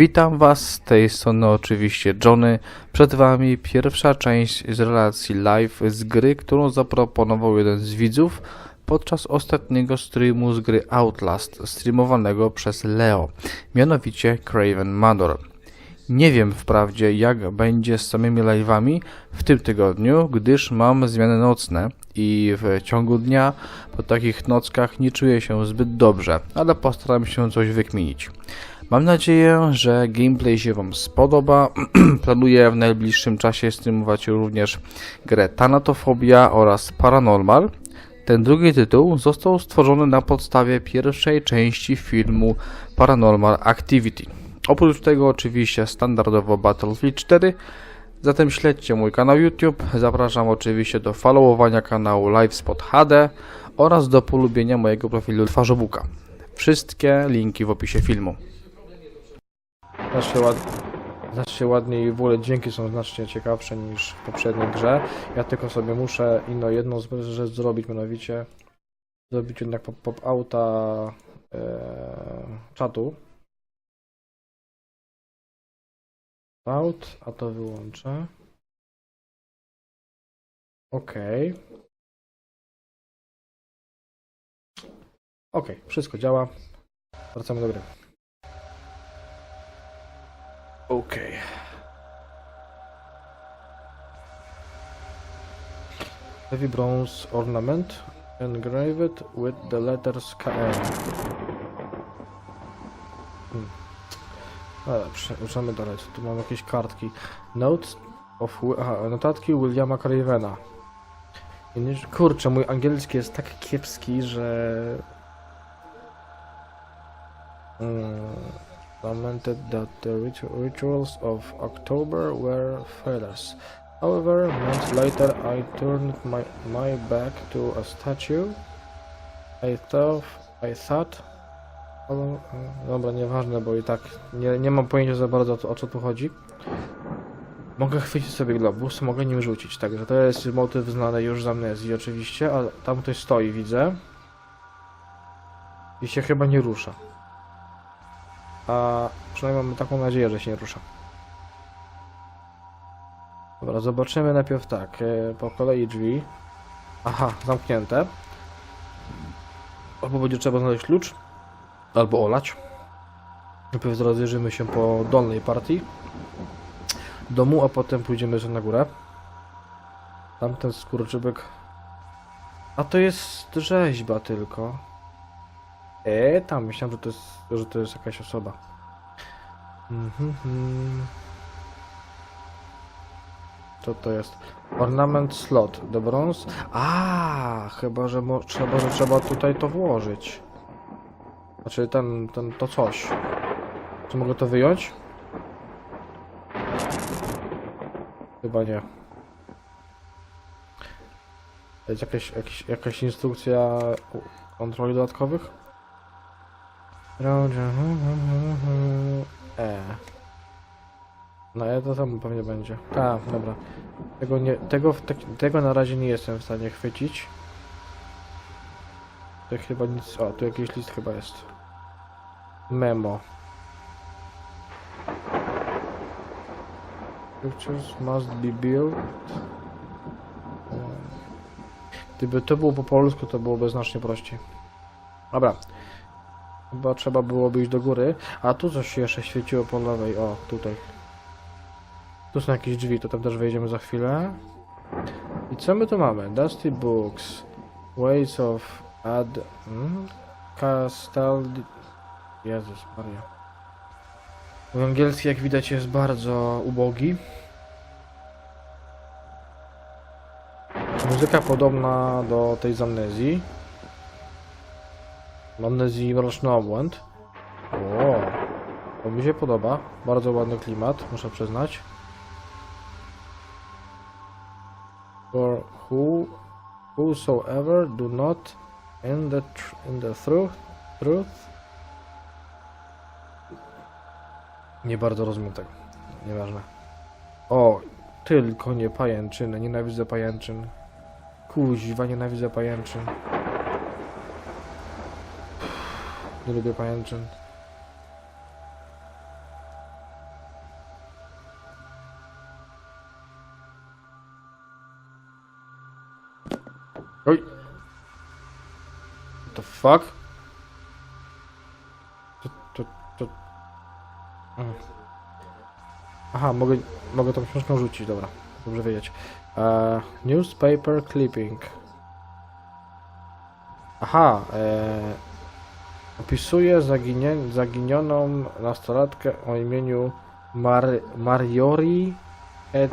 Witam Was z tej strony oczywiście Johnny. Przed Wami pierwsza część z relacji live z gry, którą zaproponował jeden z widzów podczas ostatniego streamu z gry Outlast, streamowanego przez Leo, mianowicie Craven Manor. Nie wiem wprawdzie jak będzie z samymi live'ami w tym tygodniu, gdyż mam zmiany nocne i w ciągu dnia po takich nockach nie czuję się zbyt dobrze, ale postaram się coś wykminić. Mam nadzieję, że gameplay się Wam spodoba. Planuję w najbliższym czasie streamować również grę Thanatofobia oraz Paranormal. Ten drugi tytuł został stworzony na podstawie pierwszej części filmu Paranormal Activity. Oprócz tego oczywiście standardowo Battlefield 4, zatem śledźcie mój kanał YouTube, zapraszam oczywiście do followowania kanału LiveSpot HD oraz do polubienia mojego profilu twarzowuka. Wszystkie linki w opisie filmu. Znacznie, ład... znacznie ładniej i w ogóle dźwięki są znacznie ciekawsze niż w poprzedniej grze. Ja tylko sobie muszę inną jedną z- rzecz zrobić, mianowicie zrobić jednak pop- pop-outa e, czatu. Out, a to wyłączę. OK. OK, wszystko działa. Wracamy do gry. Okay. Heavy bronze ornament engraved with the letters KM. Hmm. No dobrze, ruszamy dalej. Tu mam jakieś kartki? Notes of... Aha, notatki Williama Cravena. Kurczę, mój angielski jest tak kiepski, że... Mm, lamented that the ritu- rituals of October were failures. However, months later I turned my, my back to a statue. I thought, I thought, e, dobra, nieważne, bo i tak nie, nie mam pojęcia za bardzo o, o co tu chodzi. Mogę chwycić sobie globus, mogę nim rzucić, także to jest motyw znany już z amnezji oczywiście, ale tam ktoś stoi, widzę. I się chyba nie rusza. A przynajmniej mamy taką nadzieję, że się nie rusza. Dobra, zobaczymy najpierw tak, e, po kolei drzwi. Aha, zamknięte. Albo będzie trzeba znaleźć klucz, albo olać. Najpierw rozejrzymy się po dolnej partii domu, a potem pójdziemy sobie na górę. Tamten skurczybek. A to jest rzeźba tylko. E, tam myślałem, że to jest, że to jest jakaś osoba. Mhm. mhm. Co to jest? Ornament slot do brąz. A, chyba, że trzeba, że trzeba tutaj to włożyć. Znaczy ten, ten, to coś. Czy mogę to wyjąć? Chyba nie. Jest jakaś, jakaś, jakaś instrukcja kontroli dodatkowych? E. No ja to tam pewnie będzie. Tak, dobra. Tego, nie, tego, w tak- tego na razie nie jestem w stanie chwycić. To chyba nic. O, tu jakiś list chyba jest. Memo. Pictures must be built. Gdyby to było po polsku, to byłoby znacznie prościej. Dobra. Chyba trzeba byłoby iść do góry. A tu coś się jeszcze świeciło po lewej. O, tutaj. Tu są jakieś drzwi, to tam też wejdziemy za chwilę. I co my tu mamy? Dusty Books. Ways of Ad... Hmm? Castal... Jezus Maria. Mój angielski, jak widać, jest bardzo ubogi. Muzyka podobna do tej z Amnezji. Amnezji Mroczny Obłęd. O, to mi się podoba. Bardzo ładny klimat, muszę przyznać. For who, whosoever do not in the, in the truth, truth. Nie bardzo rozumiem tego. Nieważne. O, tylko nie pajęczyny. Nienawidzę pajęczyn. Kuźwa, nienawidzę pajęczyn. Nie lubię pajęczyn. Oj! What the fuck? To, to, to... Aha, mogę, mogę tą książką rzucić, dobra. Dobrze wiedzieć. Uh, newspaper clipping. Aha, uh opisuje zaginie, zaginioną nastolatkę o imieniu Mar Mariori. Ech,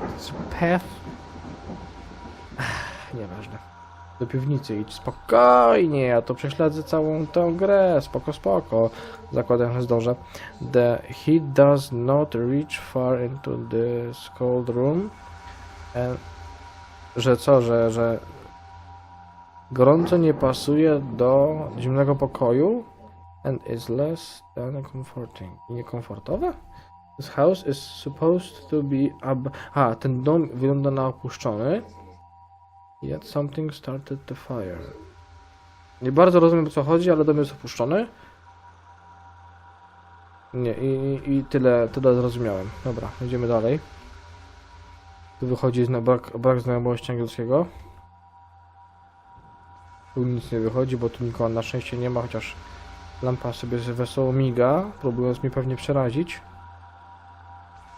Nieważne. Do piwnicy idź spokojnie, ja to prześledzę całą tę grę, spoko, spoko. Zakładam, że zdążę. The heat does not reach far into the cold room. And, że co, że, że gorąco nie pasuje do zimnego pokoju and is less than comforting. Niekomfortowe? This house is supposed to be ab... A, ten dom wygląda na opuszczony. Yet something started the fire. Nie bardzo rozumiem o co chodzi, ale dom jest opuszczony. Nie, i, i, tyle, tyle zrozumiałem. Dobra, idziemy dalej. Tu wychodzi zna brak, brak znajomości angielskiego. Tu nic nie wychodzi, bo tu nikogo na szczęście nie ma, chociaż lampa sobie wesoło miga, próbując mi pewnie przerazić.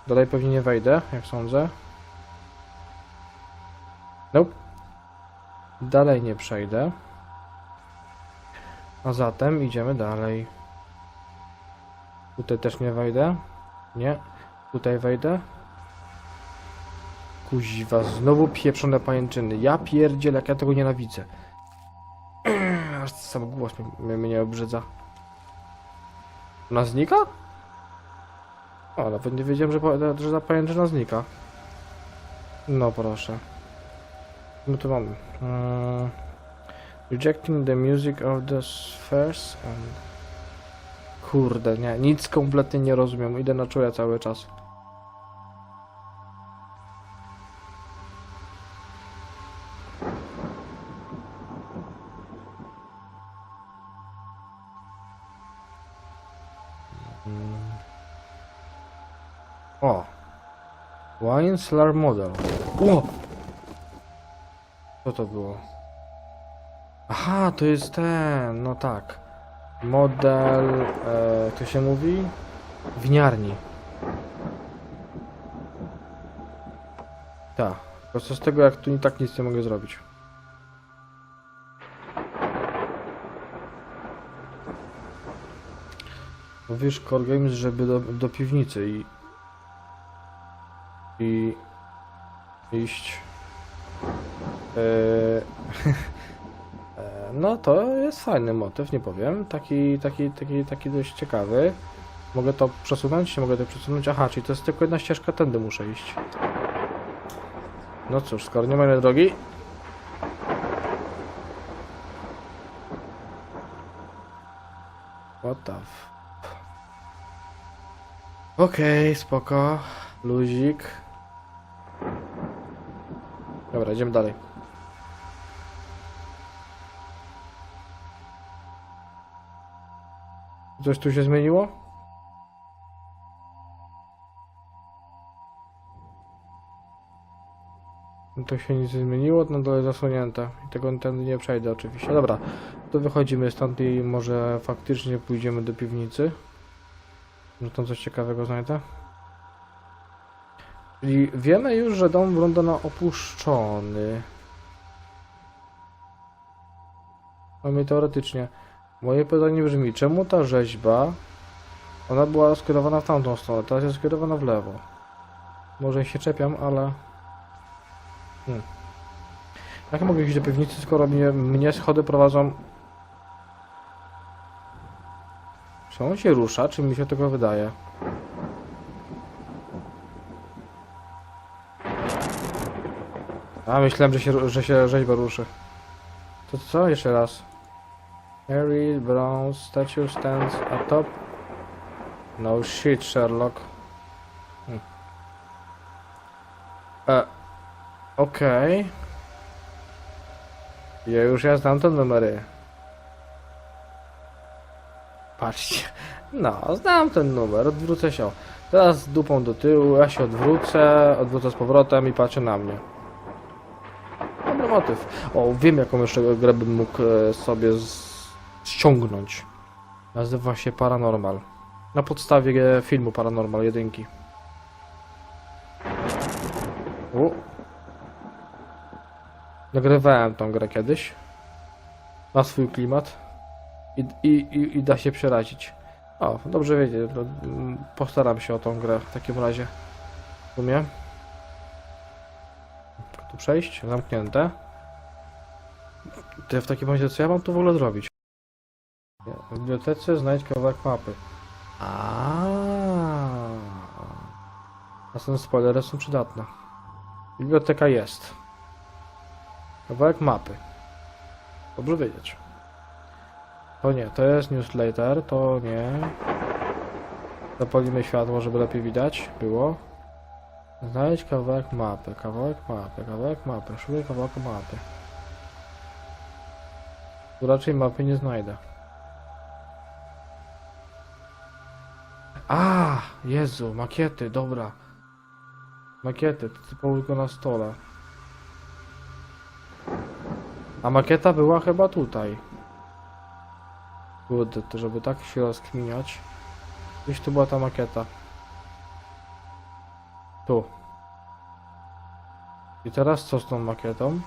Dalej pewnie nie wejdę, jak sądzę. Nope. Dalej nie przejdę. A zatem idziemy dalej. Tutaj też nie wejdę. Nie. Tutaj wejdę. Kuźwa, znowu pieprzone pajęczyny. Ja pierdzielę, jak ja tego nienawidzę. Aż sam głos mnie, mnie obrzydza. Ona znika? O, nawet nie wiedziałem, że, że ta znika. No proszę. No to mamy. Mm, rejecting the music of the spheres and... Kurde, nie, nic kompletnie nie rozumiem. Idę na czuja cały czas. Wine Slar Model. O! Co to było? Aha, to jest ten, no tak. Model, e, to się mówi? Winiarni. Tak. Tylko co z tego, jak tu i tak nic nie mogę zrobić. Mówisz Core Games, żeby do, do piwnicy i... I... iść... Eee, e, no to jest fajny motyw, nie powiem. Taki, taki, taki, taki dość ciekawy. Mogę to przesunąć? Nie mogę to przesunąć. Aha, czyli to jest tylko jedna ścieżka, tędy muszę iść. No cóż, skoro nie ma innej drogi. What the f... Okej, spoko. Luzik. Dobra, idziemy dalej. Coś tu się zmieniło? To się nic nie zmieniło, na dole zasłonięte. I tego tędy nie przejdę oczywiście. Dobra, to wychodzimy stąd i może faktycznie pójdziemy do piwnicy. Może tam coś ciekawego znajdę. Czyli wiemy już, że dom wygląda na opuszczony. Mamy teoretycznie. Moje pytanie brzmi, czemu ta rzeźba ona była skierowana w tamtą stronę, teraz jest skierowana w lewo. Może się czepiam, ale... Hmm. Jak mogę iść do piwnicy, skoro mnie, mnie schody prowadzą... Czy on się rusza, czy mi się tego wydaje? A, myślałem, że się, że się rzeźba ruszy. To co? Jeszcze raz. Harry Brown statue stands atop. No shit, Sherlock. Hmm. E, Okej. Ja już ja znam te numery. Patrzcie. No, znam ten numer, odwrócę się. Teraz dupą do tyłu, ja się odwrócę, odwrócę z powrotem i patrzę na mnie. Motyw. O, wiem jaką jeszcze grę bym mógł e, sobie ściągnąć. Nazywa się Paranormal. Na podstawie e, filmu Paranormal 1. U. Nagrywałem tą grę kiedyś. Ma swój klimat. I, i, i, i da się przerazić. O, dobrze wiedzieć. to, mm, Postaram się o tą grę w takim razie. Tu przejść, zamknięte. To w takim razie co ja mam tu w ogóle zrobić? W bibliotece znajdź kawałek mapy. Aaaa. Następne spoilery są przydatne. Biblioteka jest. Kawałek mapy. Dobrze wiedzieć. To nie, to jest newsletter, to nie. Zapalimy światło, żeby lepiej widać było. Znajdź kawałek mapy, kawałek mapy, kawałek mapy, szukaj kawałka mapy. Tu raczej mapy nie znajdę. A, Jezu, makiety, dobra. Makiety, to typowo tylko na stole. A makieta była chyba tutaj. Kurde, to żeby tak się rozkminiać. Gdzieś tu była ta makieta. Tu. I teraz co z tą makietą?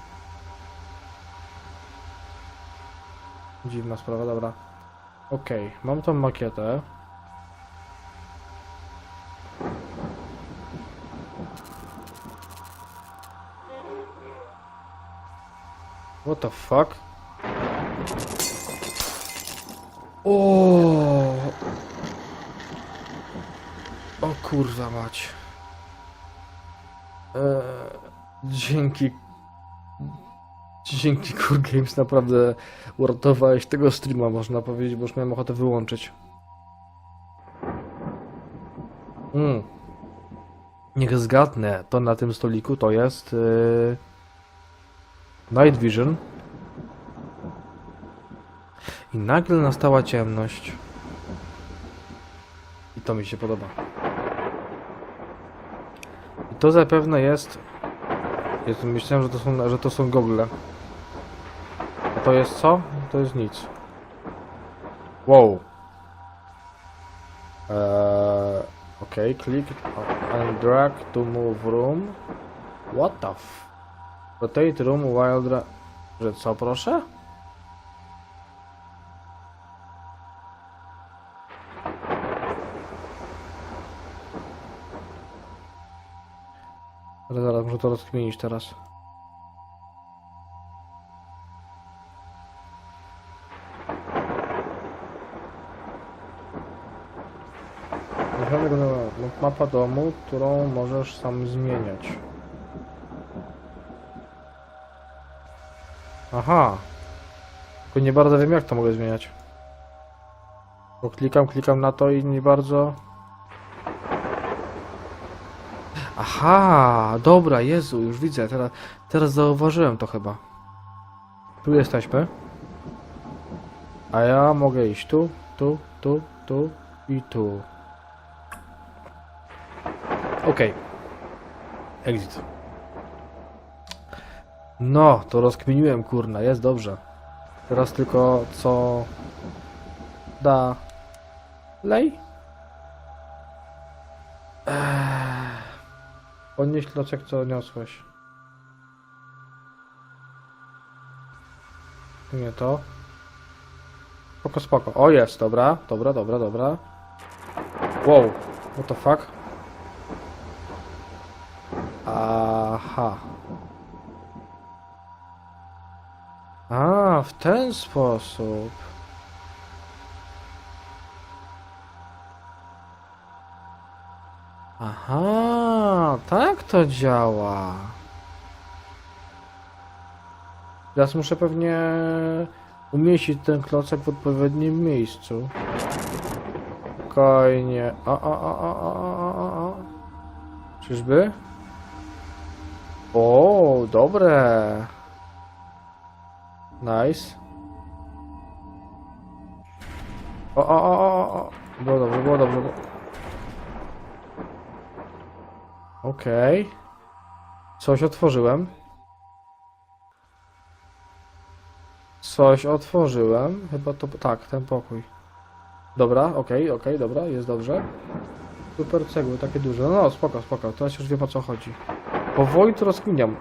Dziwna sprawa, dobra. Okej, mam tą makietę. What the fuck? O! O kurwa mać. Eee, dzięki. Dzięki Cool Games naprawdę uratowałeś tego streama, można powiedzieć, bo już miałem ochotę wyłączyć. Mm. Niech zgadnę, to na tym stoliku to jest yy... Night Vision. I nagle nastała ciemność. I to mi się podoba. To zapewne jest. myślałem, że to są, że to są gogle. A to jest co? To jest nic. Wow. Eee, okay, click and drag to move room. What the f... Rotate room while. Że co, proszę? Muszę to rozkminić teraz. Naprawdę mapa domu, którą możesz sam zmieniać. Aha. Tylko nie bardzo wiem jak to mogę zmieniać. Bo klikam, klikam na to i nie bardzo... Aha, dobra, Jezu, już widzę, teraz, teraz zauważyłem to chyba. Tu jesteśmy. A ja mogę iść tu, tu, tu, tu i tu. Okej. Exit. No, to rozkminiłem, kurna, jest dobrze. Teraz tylko co... Da... Lej? Eee. Podnieś klocek, co niosłeś. Nie to. Spoko, spoko. O, jest, dobra, dobra, dobra, dobra. Wow, what the fuck? Aha. A, w ten sposób. Aha, tak to działa. Teraz muszę pewnie umieścić ten klocek w odpowiednim miejscu. Spokojnie. O, o, o, o, o, o, o, o. Czyżby? O, dobre. Nice. O, o, o, o, o. Było dobrze, było dobrze. Było... Okej. Coś otworzyłem. Coś otworzyłem. Chyba to. Tak, ten pokój. Dobra, okej, okej, dobra, jest dobrze. Super cegły, takie duże. No, no, spoko, spoko, teraz już wiem o co chodzi. Powoli to rozkminiam.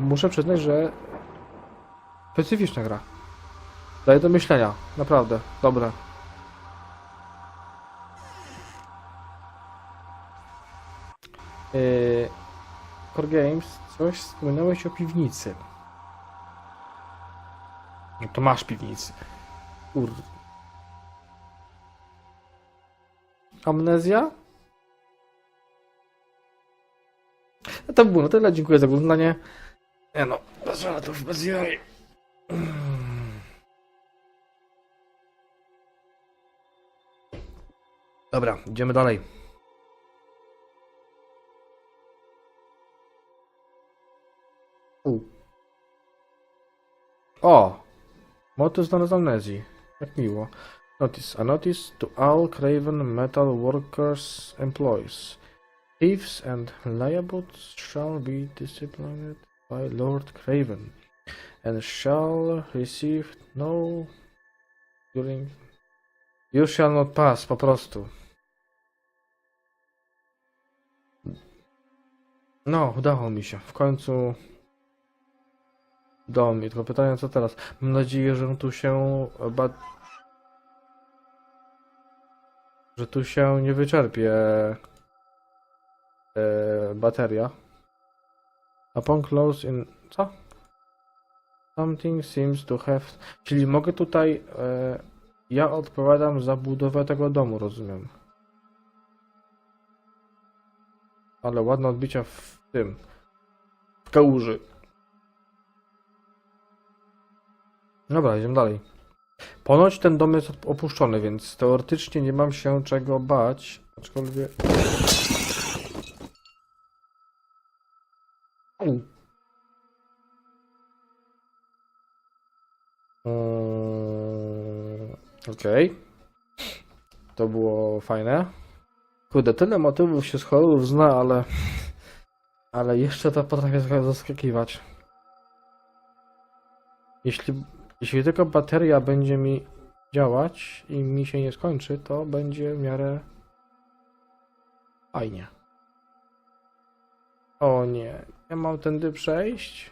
Muszę przyznać, że specyficzna gra. Daje do myślenia, naprawdę, dobre. Yy, Core Games, coś wspominałeś o piwnicy. No to masz piwnicy. Kur... Amnezja? No to było na tyle, dziękuję za oglądanie. Nie no, bez żartów, bez jaj. Dobra, idziemy dalej. U. O! Motyw znany z amnezji. Jak miło. Notice. A notice to all Craven Metal Workers employees. Thieves and liabots shall be disciplined by Lord Craven and shall receive no during... You shall not pass, po prostu. No, udało mi się. W końcu do mnie. Tylko pytanie, co teraz? Mam nadzieję, że tu się ba... że tu się nie wyczerpie e, bateria. Upon close in... co? Something seems to have... Czyli mogę tutaj... E, ja odpowiadam za budowę tego domu, rozumiem. Ale ładne odbicia w tym. W kałuży. Dobra, idziemy dalej. Ponoć ten dom jest opuszczony, więc teoretycznie nie mam się czego bać. Aczkolwiek. Eee, Okej. To było fajne. Kurde, tyle motywów się z horrorów zna, ale... Ale jeszcze to potrafię zaskakiwać. Jeśli, jeśli tylko bateria będzie mi działać i mi się nie skończy, to będzie w miarę fajnie. O nie, ja mam tędy przejść?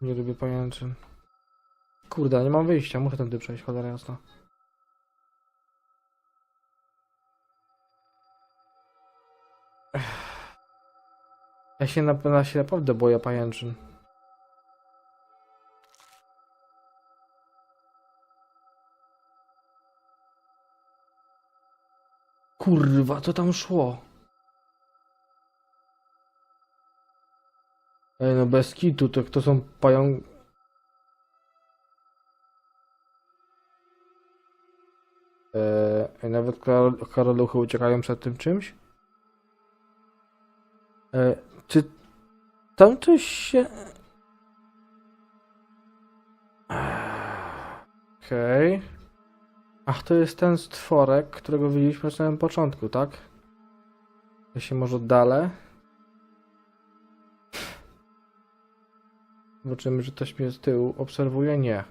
Nie lubię pajęczyn. Kurde, nie mam wyjścia, muszę tędy przejść, cholera jasna. Ja się, na, ja się naprawdę boję pajęczyn. Kurwa, co tam szło? Ej, no bez kitu, to, to są pają... Eee, nawet kar- karoluchy uciekają przed tym czymś? E, czy tam coś się... Okej. Ach, to jest ten stworek, którego widzieliśmy na samym początku, tak? Ja się może oddalę. Zobaczymy, że ktoś mnie z tyłu obserwuje. Nie.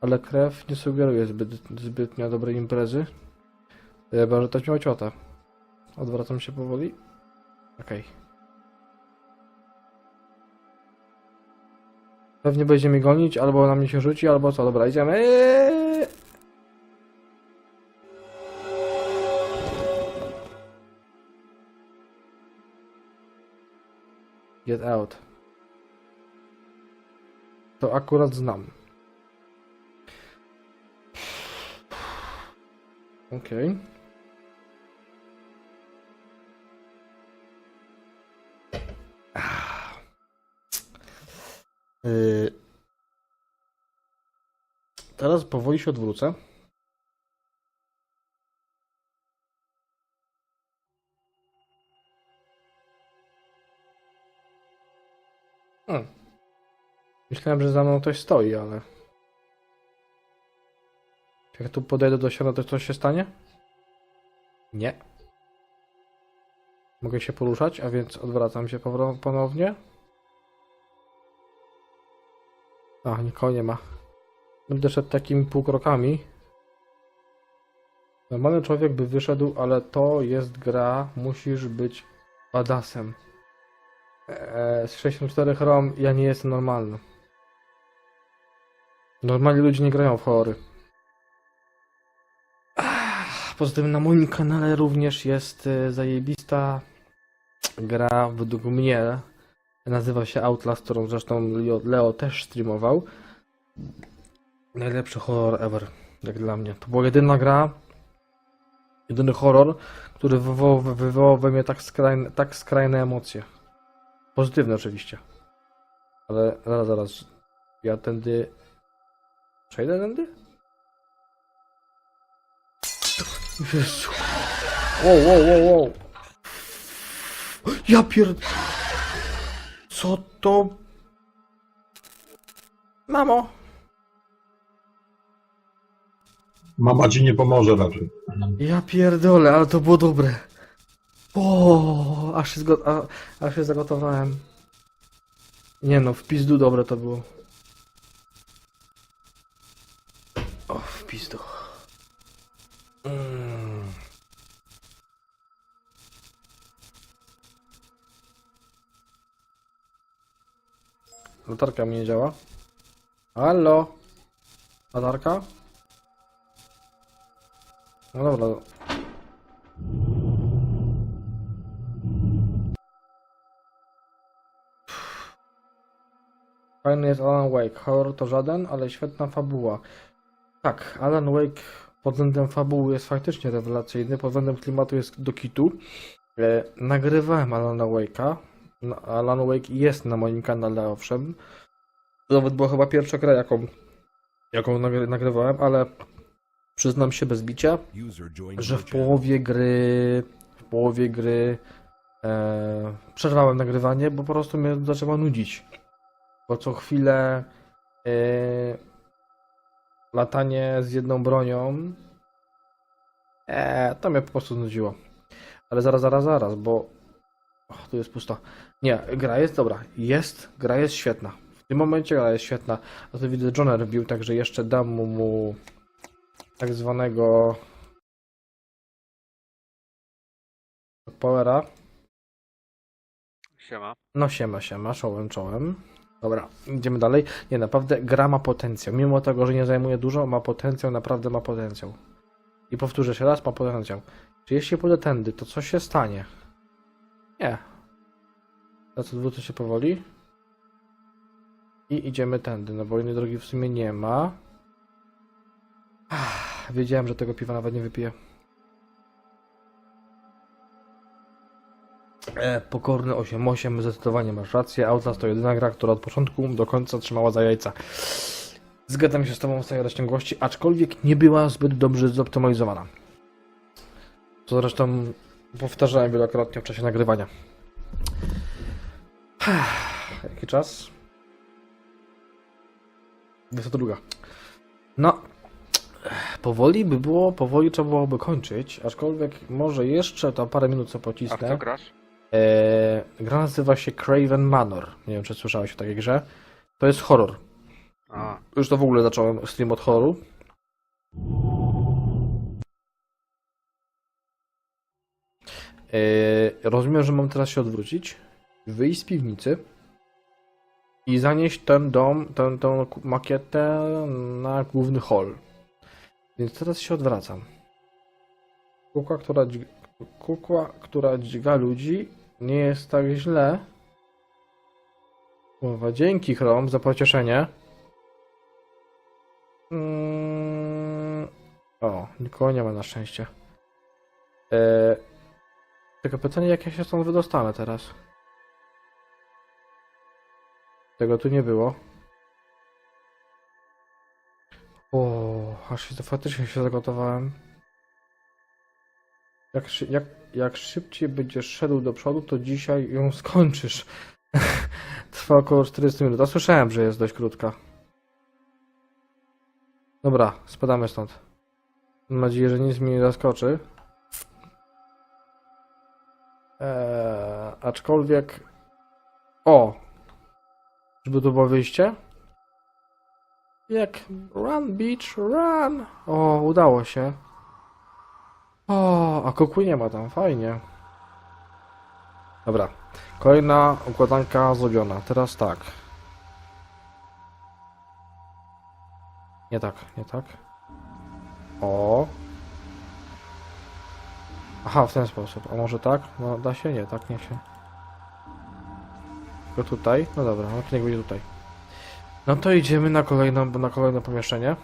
Ale krew nie sugeruje zbyt, zbytnio dobrej imprezy. Chyba, że ktoś miał ciotę. Odwracam się powoli. Okej. Pewnie będzie mnie gonić, albo na mnie się rzuci, albo co. Dobra, idziemy. Get out. To akurat znam. Okej. Ah. Teraz powoli się odwrócę. Hmm. Myślałem, że za mną ktoś stoi, ale... Jak tu podejdę do siana, to coś się stanie? Nie. Mogę się poruszać, a więc odwracam się ponownie. A, nikogo nie ma. Będę szedł takimi półkrokami. Normalny człowiek by wyszedł, ale to jest gra, musisz być badasem. Eee, z 64 ROM ja nie jestem normalny. Normalni ludzie nie grają w horrory. Poza tym na moim kanale również jest e, zajebista gra według mnie. Nazywa się Outlast, którą zresztą Leo, też streamował. Najlepszy horror ever, jak dla mnie. To była jedyna gra, jedyny horror, który wywołał, wywołał we mnie tak skrajne, tak skrajne emocje. Pozytywne oczywiście. Ale zaraz, zaraz. Ja tędy... Przejdę tędy? Jezu. Wow, wow, wow, wow. Ja pierd... Co to... Mamo! Mama ci nie pomoże raczej. Ja pierdolę, ale to było dobre. O, aż się, zgo- a, aż się zagotowałem. Nie no, w pizdu dobre to było. O, w pizdu. Mm. Latarka mi nie działa. Halo? Latarka? No dobra. Fajny jest Alan Wake. Horror to żaden, ale świetna fabuła. Tak, Alan Wake pod względem fabuły jest faktycznie rewelacyjny, pod względem klimatu jest do kitu. E, nagrywałem Alana Wake'a. No, Alan Wake jest na moim kanale, owszem. To nawet była chyba pierwsza gra, jaką, jaką nagry nagrywałem, ale przyznam się bez bicia, że w połowie gry, w połowie gry e, przerwałem nagrywanie, bo po prostu mnie zaczęło nudzić. Bo co chwilę e, latanie z jedną bronią, e, to mnie po prostu nudziło. Ale zaraz, zaraz, zaraz, bo tu jest pusto. Nie, gra jest dobra. Jest, gra jest świetna. W tym momencie gra jest świetna. A to widzę, Joner wbił, także jeszcze dam mu, mu tak zwanego powera. Siema. No siema, siema, czołem, czołem. Dobra, idziemy dalej. Nie, naprawdę gra ma potencjał. Mimo tego, że nie zajmuje dużo, ma potencjał, naprawdę ma potencjał. I powtórzę się raz, ma potencjał. Czy jeśli pójdę tędy, to co się stanie? Nie. Co odwrócę się powoli. I idziemy tędy, no bo innej drogi w sumie nie ma. Ach, wiedziałem, że tego piwa nawet nie wypiję. E, pokorny 8-8, zdecydowanie masz rację. Outlast to jedyna gra, która od początku do końca trzymała za jajca. Zgadzam się z tobą w całej rozciągłości, aczkolwiek nie była zbyt dobrze zoptymalizowana. Co zresztą powtarzałem wielokrotnie w czasie nagrywania. Jaki czas? 22. No, powoli by było, powoli trzeba byłoby kończyć, aczkolwiek może jeszcze tam parę minut co A pocisnę. co grasz? Eee, gra nazywa się Craven Manor. Nie wiem, czy słyszałeś o takiej grze. To jest horror. A, Już to w ogóle zacząłem stream od horroru. Rozumiem, że mam teraz się odwrócić, wyjść z piwnicy i zanieść ten dom, tę, tę makietę na główny hall. Więc teraz się odwracam. Kukła, która, kukła, która dźga ludzi, nie jest tak źle. Kurwa, dzięki Chrome za pocieszenie. Mm, O, nikogo nie ma na szczęście. E, tylko pytanie, jak ja się stąd wydostanę teraz? Tego tu nie było. O, aż się faktycznie się zagotowałem. Jak, jak, jak szybciej będziesz szedł do przodu, to dzisiaj ją skończysz. Trwa około 40 minut. A słyszałem, że jest dość krótka. Dobra, spadamy stąd. Mam nadzieję, że nic mnie nie zaskoczy. Eee, aczkolwiek... O! Żeby tu było wyjście? Jak... Run, beach, run! O, udało się. O, a kuku nie ma tam, fajnie. Dobra. Kolejna układanka zrobiona. Teraz tak. Nie tak, nie tak. O. Aha, w ten sposób. A może tak? No da się? Nie, tak nie się. Tylko tutaj? No dobra, no to niech będzie tutaj. No to idziemy na kolejne, na kolejne pomieszczenie.